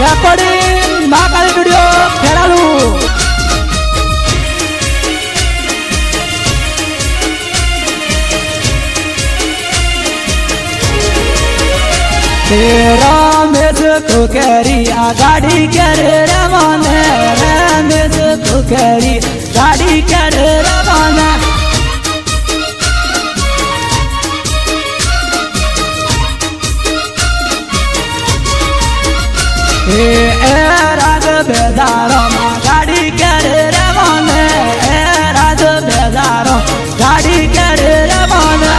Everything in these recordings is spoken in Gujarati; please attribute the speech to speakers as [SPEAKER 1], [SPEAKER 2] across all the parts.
[SPEAKER 1] Recording Mahakali studio Kheralu. Ramesh Kukeri આ ગાડી કરે રવાને રમેશ કુકેરી ગાડી કરે રવાને એ એ રાજ બેદારોમાં ગાડી કરે રવાને? એ રાજ બેદારો ગાડી કરે રવાને?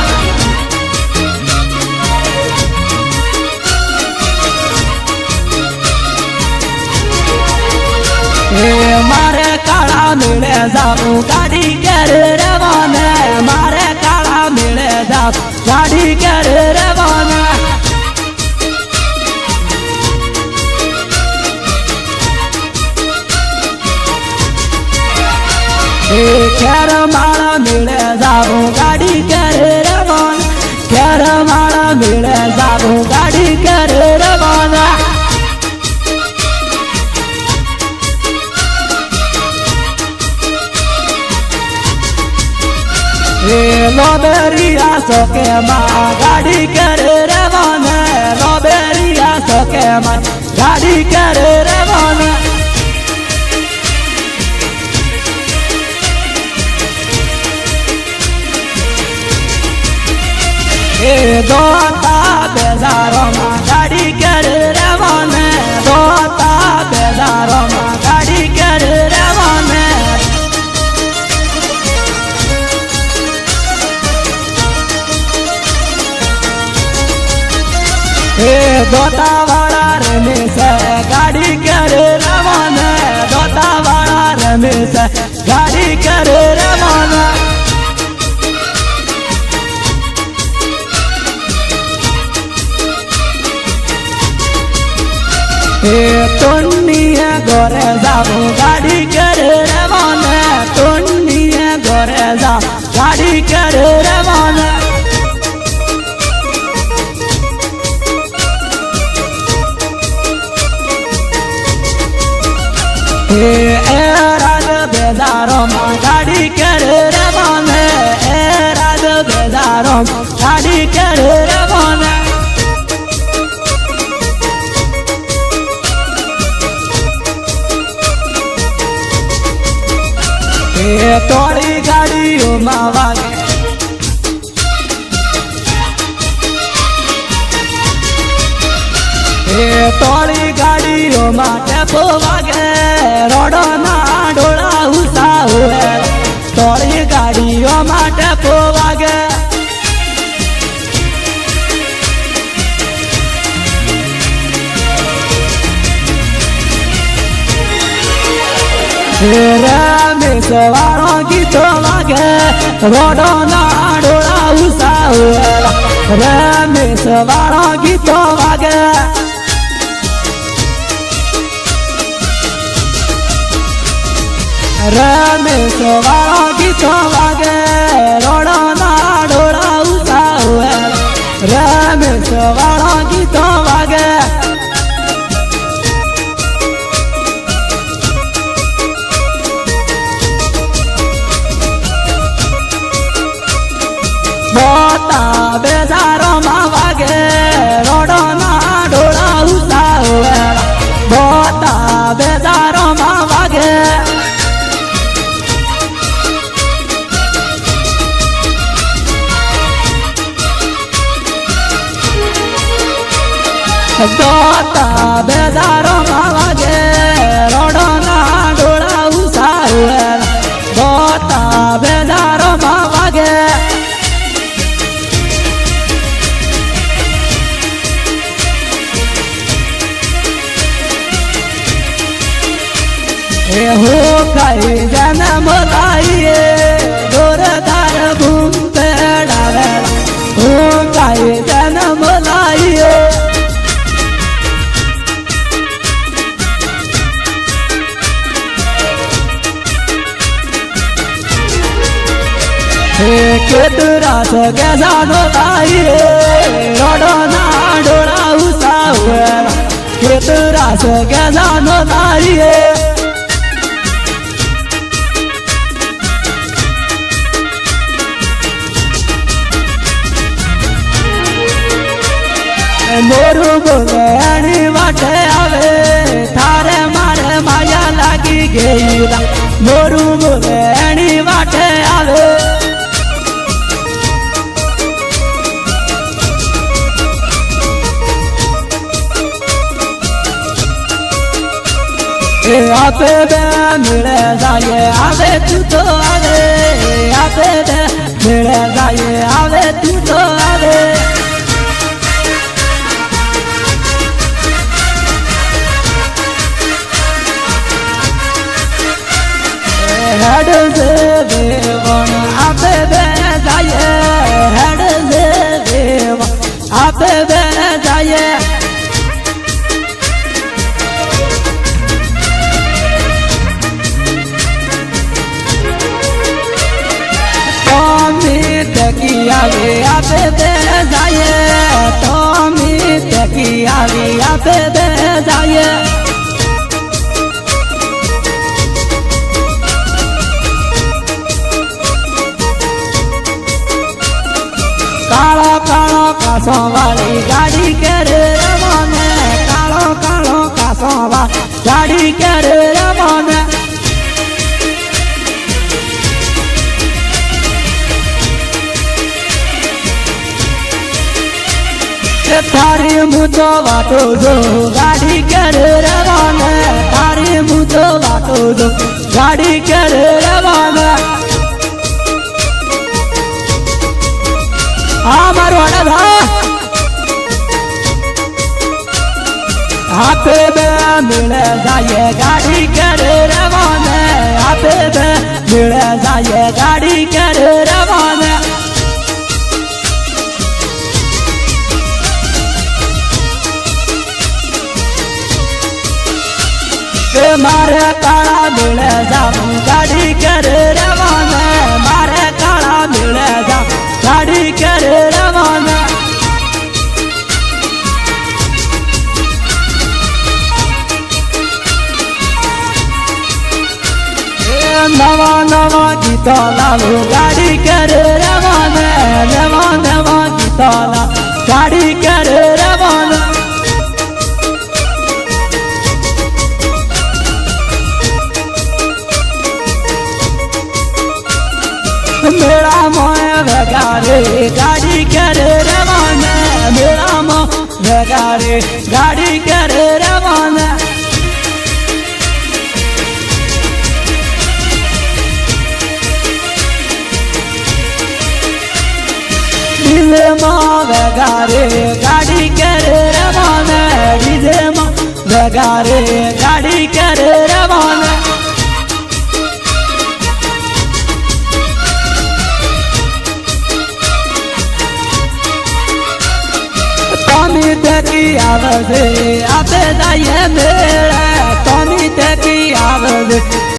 [SPEAKER 1] મારે કાળા મેળે જાવું, ગાડી કરે રવાને? મારે કાળા મેળે જાવ, ગાડી કરે રવાને? માળા મેળે જાવું ગાડી કરે રવાન ખેર માળા મેળે જાવું ગાડી કરે રવાના એ લોબેરિયા સોકે માં ગાડી કરે રવાને લોબેરિયા સોકે માં ગાડી કરે રવાને એ દોતા બેજારોમાં ગાડી કરે રવાને દોતા બેજારોમાં ગાડી કરે રવાને એ દોતા ઘરે જાવું ગાડી કરે રવાને તોંડીએ ઘરે જાવ ગાડી કરે રવાને એ રાજ બેદારોમાં ગાડી કરે રવાને એ રાજ બેદારો ગાડી કરે એ તોડી ગાડીઓમાં વાગે એ તોડી ગાડીઓમાં ટેપો વાગે રોડો ના ડોળા ઉસા હોય તોડી ગાડીઓમાં ટેપો વાળો ગીતો વાગે રોડો ના ડોળા ઉસા હોય રમેશ વાળો ગીતો વાગે. રમેશ વાળો ગીતો વાગે રોડો ના ડોળા ઉસા હોય રમેશ દોતા બેદારો વાગે રોડો ના ડોળા ઉસા હોય દોતા બેજારોમાં વાગે એ હો કઈ જને લાઈએ દોરદાર ભૂમ પેડાવે. હું કઈ હે કેતરા સગે જાનો લાઈએ રોડો ના ડોળા ઉસાવે ખેતરા સગેજાનો તારીએ મોરું બોલે એની વાટે આવે, થારે મારે માયા લાગી ગઈ મોરું બોલે આપે બે મળે જાય આવે તું તો આવે. આપે બે મળે જાય આવે તું તો આવે. હેડ છે આવી આપે બે જાય ટોમી ટકી આવી આપે બે જાય. કાળો કાળો કાસો વાળી ગાડી કરે રવાને, કાળો કાળો કાસો વાળી ગાડી કરે એ તારી મુતો વાટો જો ગાડી કર રવાના. તારી મુતો વાટો જો ગાડી કર રવાના. હા, મારો અડધા આપે બે મેળે જાય ગાડી કર રવાના. આપે બે મેળે જાય ગાડી કર રવાને. મારે કાળા મેળે જાવું ગાડી કરે રવાને. મારે કાળા મેળે જાવું ગાડી કરે રવાને. નવા નવા ગીતો લાવો, ગાડી કરે રવાને. નવા નવા ગીતો લાવો, ગાડી કરે વગાડે ગાડી કરે રવાને? ડીજેમાં વગાડે ગાડી કરે રવાના? ડીજેમાં વગાડે ગાડી કરે રવાને? ટેકી આવે છે આપે જઈએ મેળે તમી ટેકી આવે છે